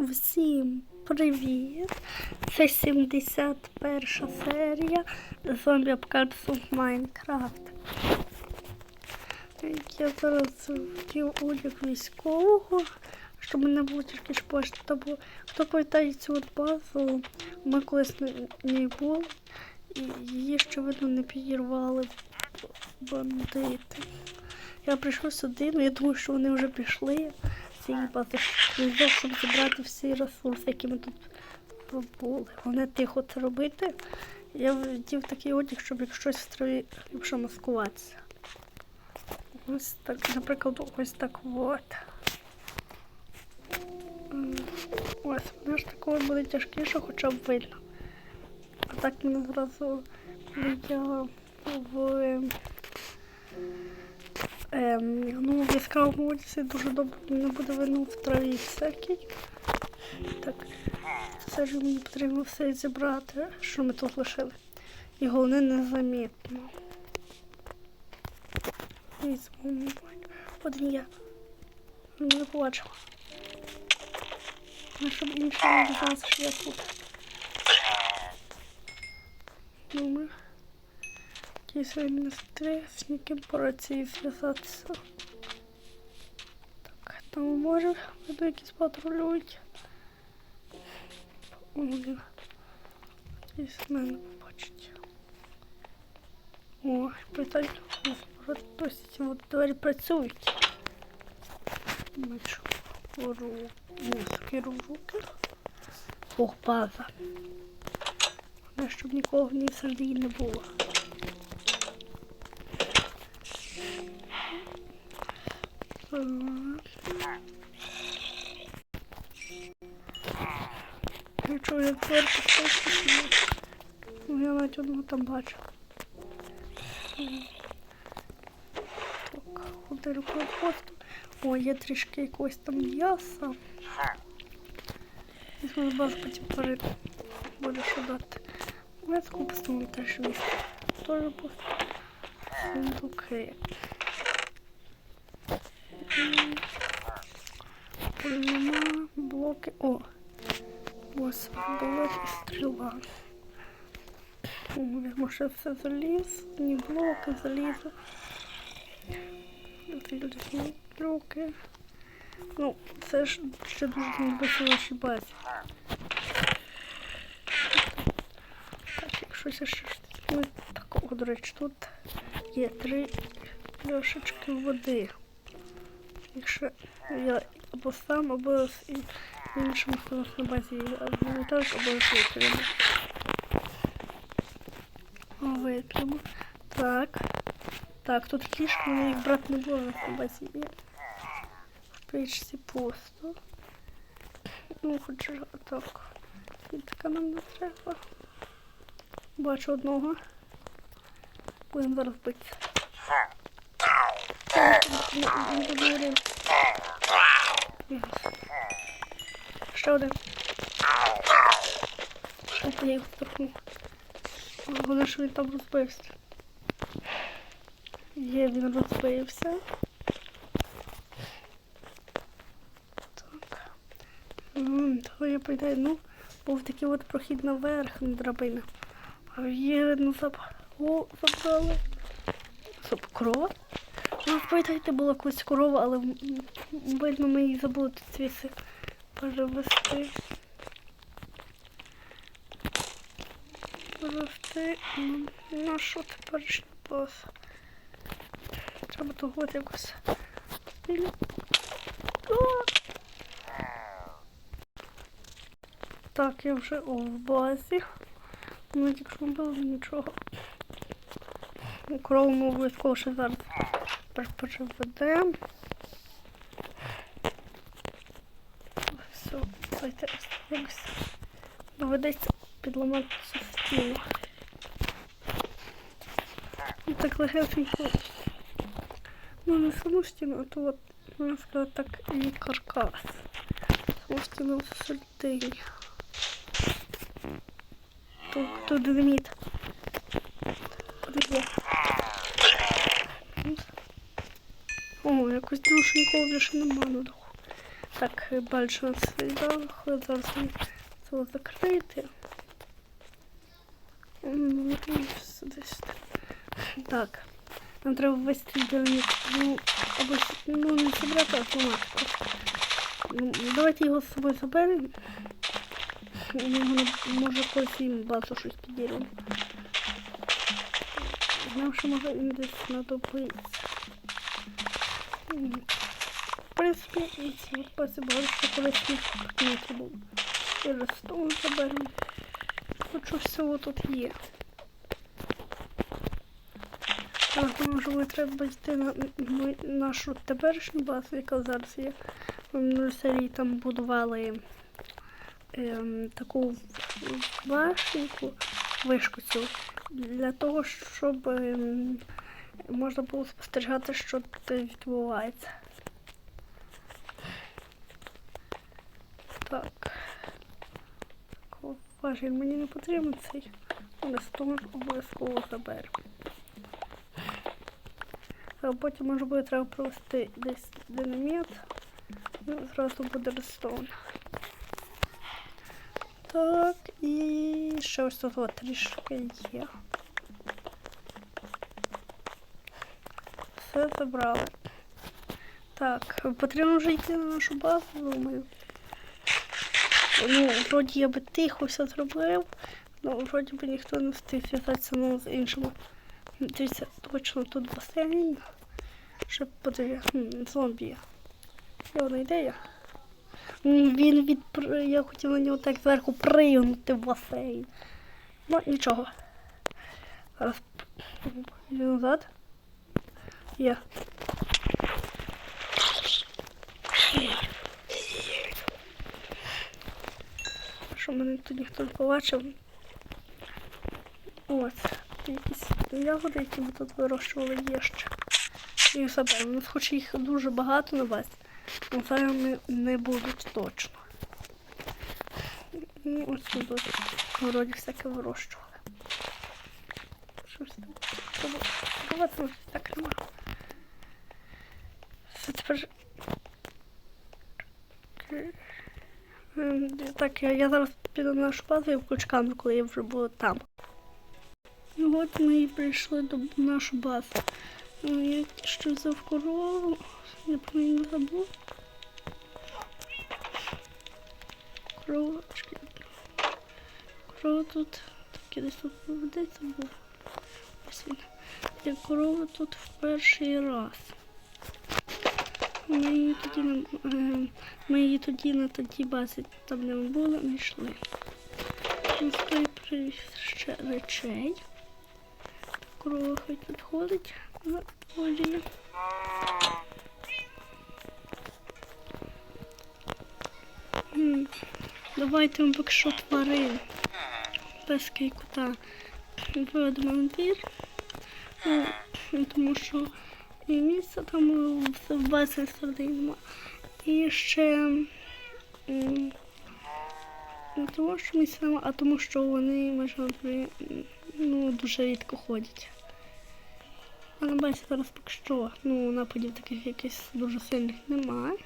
Всім привіт! Це 71 серія зомбі апокаліпсу Майнкрафт. Я зараз вдів одяг військового, щоб мене було тільки пошта. Бо хто пам'ятає цю базу, ми колись не, не були, і її ще видно не підірвали бандити. Я прийшов сюди, ну я думаю, що вони вже пішли з цієї бази, щоб зібрати всі ресурси, які ми тут були. Вони тихо це робити. Я вдів такий одяг, щоб як щось траві ліпше маскуватися. Ось так, наприклад, ось так от. Ось, мене ж такого буде тяжкіше, хоча б видно. А так мене зразу я в ем, ну, в яскравому одязі дуже добре не буде видно в траві всякій. Так, все ж мені потрібно все зібрати, що ми тут лишили. І головне незамітно. Візьмемо. Один я. Не побачила. Ну, щоб інші не дізналися, що я тут. Думаю. Якісь по рації зв'язатися. Так, там може видно якісь патрулюють. Вони десь мене побачить. О, питань. Досі от двері працюють. Руку. Скеру руки. Ох, база. Щоб нікого в ній всередині не було. Так. Я чую, як. Ну, я навіть одного там бачу. Так, ходи рукою посту. О, є трішки якогось там м'яса. Візьму базу потім перед. Буде що дати. Я таку поставлю теж місце. Тоже просто сундуки. Нема блоки. О! Ось блок і стріла. О, я ще все заліз. Ні блоки залізу. Залізні блоки. Ну, це ж ще дуже вашій базі. Так, якщо ще щось ну, такого, до речі, тут є три пляшечки води. Якщо я або сам, або з іншим хтось на базі або так, або вип'ємо. Вип'ємо. Так. Так, тут кішки, але їх брати не було на базі. В печці пусто. Ну, хоча так. Квітка нам не треба. Бачу одного. Будемо зараз бити. Говори. Ще один. Опа, я його штовхнув. Головне, що він там розбився. Є, він розбився. Так. То я пойду, ну, був такий от прохід наверх, на драбина. А є, ну, заб... О, забрали. Ну, пам'ятаєте, була колись корова, але видно, ми її забули тут звідси перевести. Перевести м, нашу теперішню базу. Треба того якось. Так, я вже о, в базі. Ну, якщо не було нічого. Корову ми обов'язково ще зараз переведемо. Все, давайте якось доведеться підламати стіну. Ну, так легесенько. Ну, не саму стіну, а то от, можна сказати, так і каркас. Саму стіну всередині. Тут, тут динаміт. Куди О, якось душенького більше нема на даху. так більше на слідах. Зараз це закрити. Ну, так. Нам треба ввести дільник. Ну, або ну, не зібрати, а зламати. Ну, давайте його з собою заберемо. Його, може, колись їм базу щось підіримо. Нам ще може він десь знадобиться. В принципі, і ці паси багато що колись не був. І рестон заберемо. Хочу всього тут є. Так, можливо, треба йти на нашу теперішню базу, яка зараз є. Ми в серії там будували ем, таку башеньку, вишку цю, для того, щоб ем, можна було спостерігати, що тут відбувається. Так. Важіль мені не потрібен цей. Але стон обов'язково заберемо. А потім може буде треба провести десь динаміт. Ну, зразу буде рестон. Так, і ще ось тут трішки є. Все забрали. Так, потрібно вже йти на нашу базу, думаю. Ну, вроді я би тихо все зробив, але вроді би ніхто не встиг зв'язатися ну, з іншими. Дивіться, точно тут басейн. Щоб подивитися. Зомбі. є. Одна ідея. Він від... Я хотів на нього так зверху пригнути в басейн. Ну, нічого. Зараз назад. Є. Що мене тут ніхто не побачив. Ось. Якісь ягоди, які ми тут вирощували є ще. І заберемо. У нас хоч їх дуже багато на базі, але зараз не, не будуть точно. І ось тут ось в городі всяке вирощували. Щось там. Давайте ось так нема. Так, я, зараз піду на нашу базу і включу камеру, коли я вже буду там. І от ми і прийшли до нашу базу. Ну, Я що взяв корову, я про неї не забув. Коровочки. Корова тут. Так, десь тут поведеться був. Він. Я корова тут в перший раз. Ми її тоді на, е, ми її тоді на тоді базі, там де ми не йшли. Той ще речей. Корова хай тут на. М, Давайте ми поки що тварин. Песка і кота виведемо на двір. Ну, тому що і місця там е, в- в базі середині. І ще не тому, що місця нема, а тому, що вони майже ну, дуже рідко ходять. А на зараз поки що ну, нападів таких якихось дуже сильних немає.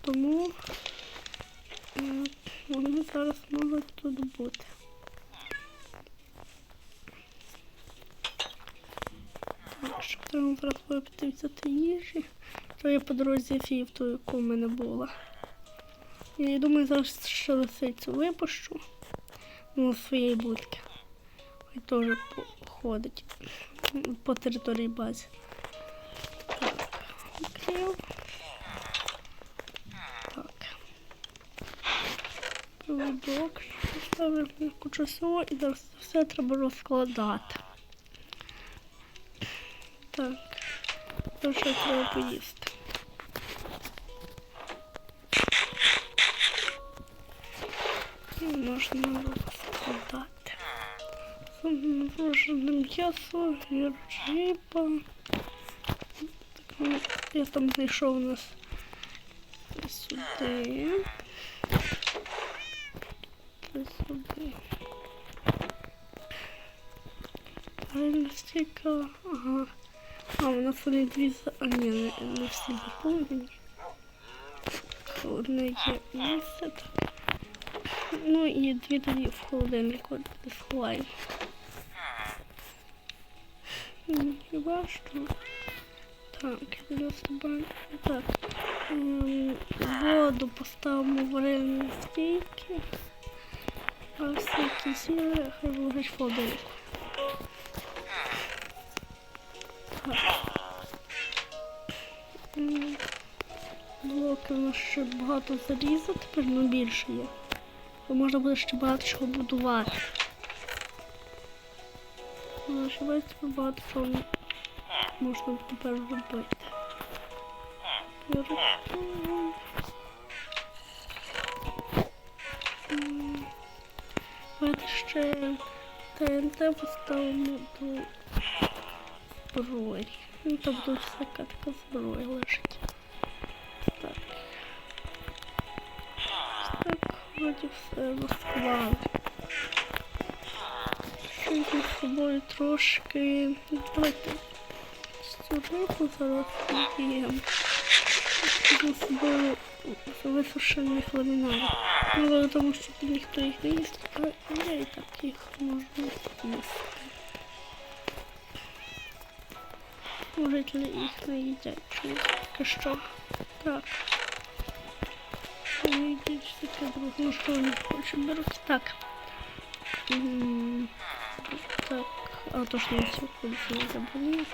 Тому вони зараз можуть тут бути. Треба зараз випити взяти їжі, то я по дорозі фів, ту, яку в мене була. Я думаю, зараз ще лисицю випущу ну, з своєї будки. І теж ходить по території бази. Так, відкрив. Так. Проводок. Ставив кучу і зараз все треба розкладати. Так. То що треба поїсти. І можна розкладати. Заморожене м'ясо, і риба. Так, ну, Я там знайшов у нас сюди. Та сюди. Правильно стільки. Ага. А, у нас вони дві. А ні, не, не всі заповнені. Одне є місце. Ну і дві тоді в холодильнику сховаємо. Хіба що. Так, для себе. Так. Воду поставимо в варені стійки. А всякі сіли хай лежать в холодильнику. Блоки у нас ще багато заліза, тепер ну більше є. То можна буде ще багато чого будувати. Ну, ще багато чого можна тепер робити. Давайте ще ТНТ поставимо до зброї. Ну, там тут всяка така зброя лежить. Так. Так, вроді все розклали. Ще зі собою трошки. Давайте цю рибу зараз з'їмо. Зі собою висушених ламінарів. Ну, тому що ніхто їх не їсть, а я і так їх можу їсти. Може, їх не їдять, чи що? Так. Не їдять таке друге. Що вони хочуть беруть? Так. Так, а то ж не кудись не забули.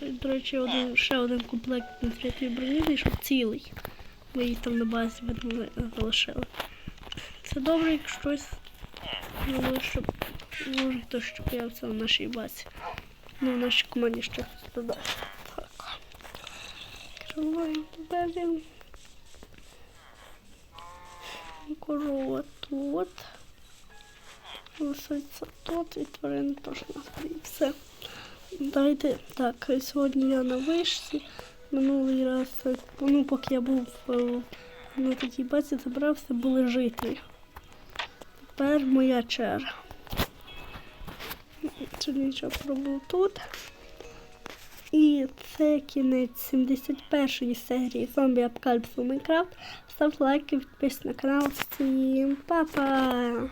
До речі, один, ще один комплект третій броні вийшов цілий. Ми її там на базі залишили. Це добре, як щось ну, щоб може хтось ще появиться на нашій базі. Ну, в нашій команді ще додасть. Так. Триваємо далі. Корова тут. Лисиця тут і тварини теж у нас і все. Давайте так, сьогодні я на вишці. Минулий раз, ну поки я був е, на такій базі, забрався, були жителі. Тепер моя черга. Сьогодні нічого пробую тут. І це кінець 71-ї серії Зомбі Апкальпсу Майнкрафт. Ставте лайки, підписуйтесь на канал. Всім па-па!